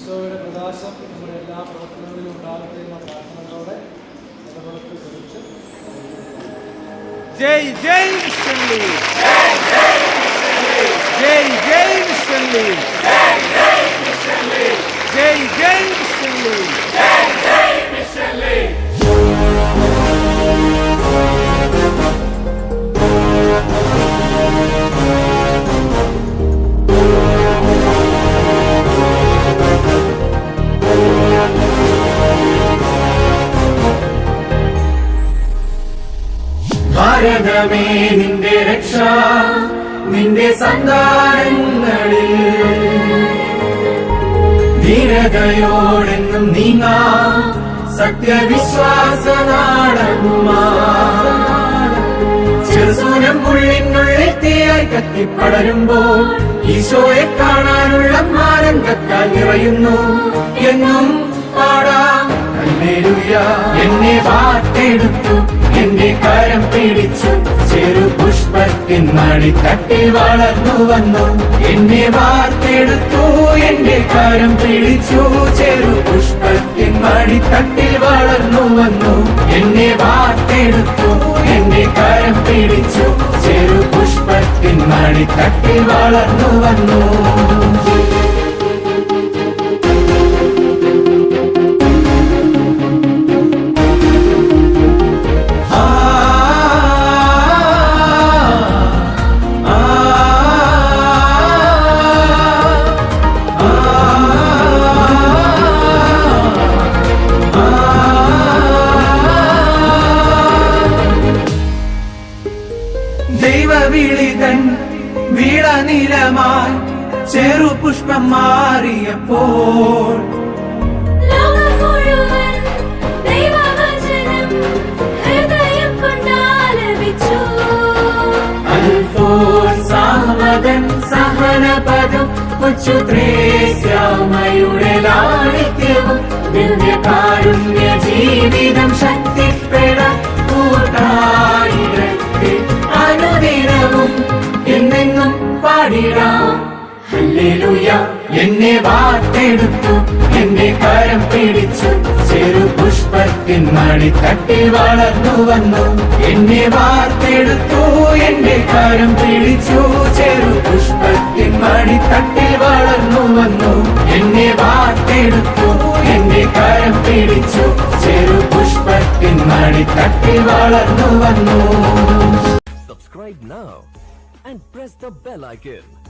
ഈശോയുടെ പ്രകാശം നമ്മുടെ എല്ലാ പ്രവർത്തനങ്ങളിലും ഉണ്ടാകട്ടെ എന്ന പ്രാർത്ഥനകളോടെ ഇടപെടുത്തി കുറിച്ച് ജയ് ജയ് ഭാരതമേ നിന്റെ രക്ഷ നിന്റെ സന്താനങ്ങളിൽ. ധീരതയോടെന്നും നീങ്ങാ സത്യവിശ്വാസ നാടകുമാ തീയായി കത്തിപ്പടരുമ്പോൾ ഈശോയെ കാണാനുള്ള ആനന്ദത്താൽ നിറയുന്നു. എന്നും എന്നെ വാർത്തെടുത്തു എന്റെ കരം പിടിച്ചു. ചെറു പുഷ്പത്തിൻ മണി തട്ടി വളർന്നു വന്നു. എന്നെ വാർത്തെടുത്തു എന്റെ കരം പിടിച്ചു. ചെറു പുഷ്പത്തിൻ മണി മടിത്തട്ടിൽ വളർന്നു വന്നു. എന്നെ വാർത്തെടുത്തു എന്റെ കരം പിടിച്ചു. ചെറു പുഷ്പത്തിൻ മണി മടിത്തട്ടിൽ വളർന്നു വന്നു. ദൈവവിളിതൻ വീളനിലമായി മാറിയപ്പോൾ. അൽഫോൻസാമകൻ സഹനപദം കൊച്ചുത്രേസ്യാമയുടെ ലാളിത്യവും ദിവ്യകാരുണ്യ ജീവിതം ശക്തിപ്പെടാൻ കൂട്ടായിരത്തിൽ എന്നെ വാർത്തെടുത്തു എന്നെ കരം പിടിച്ചു. ചെറു പുഷ്പത്തിൻ തട്ടി വളർന്നു വന്നു. എന്നെ വാർത്തെടുത്തു എന്നെ കരം പിടിച്ചു. ചെറു പുഷ്പത്തിൻ തട്ടി വളർന്നു വന്നു. എന്നെ വാർത്തെടുത്തു എന്നെ കരം പിടിച്ചു. ചെറു പുഷ്പത്തിൻ തട്ടി വളർന്നു വന്നു. Subscribe now and press the bell icon.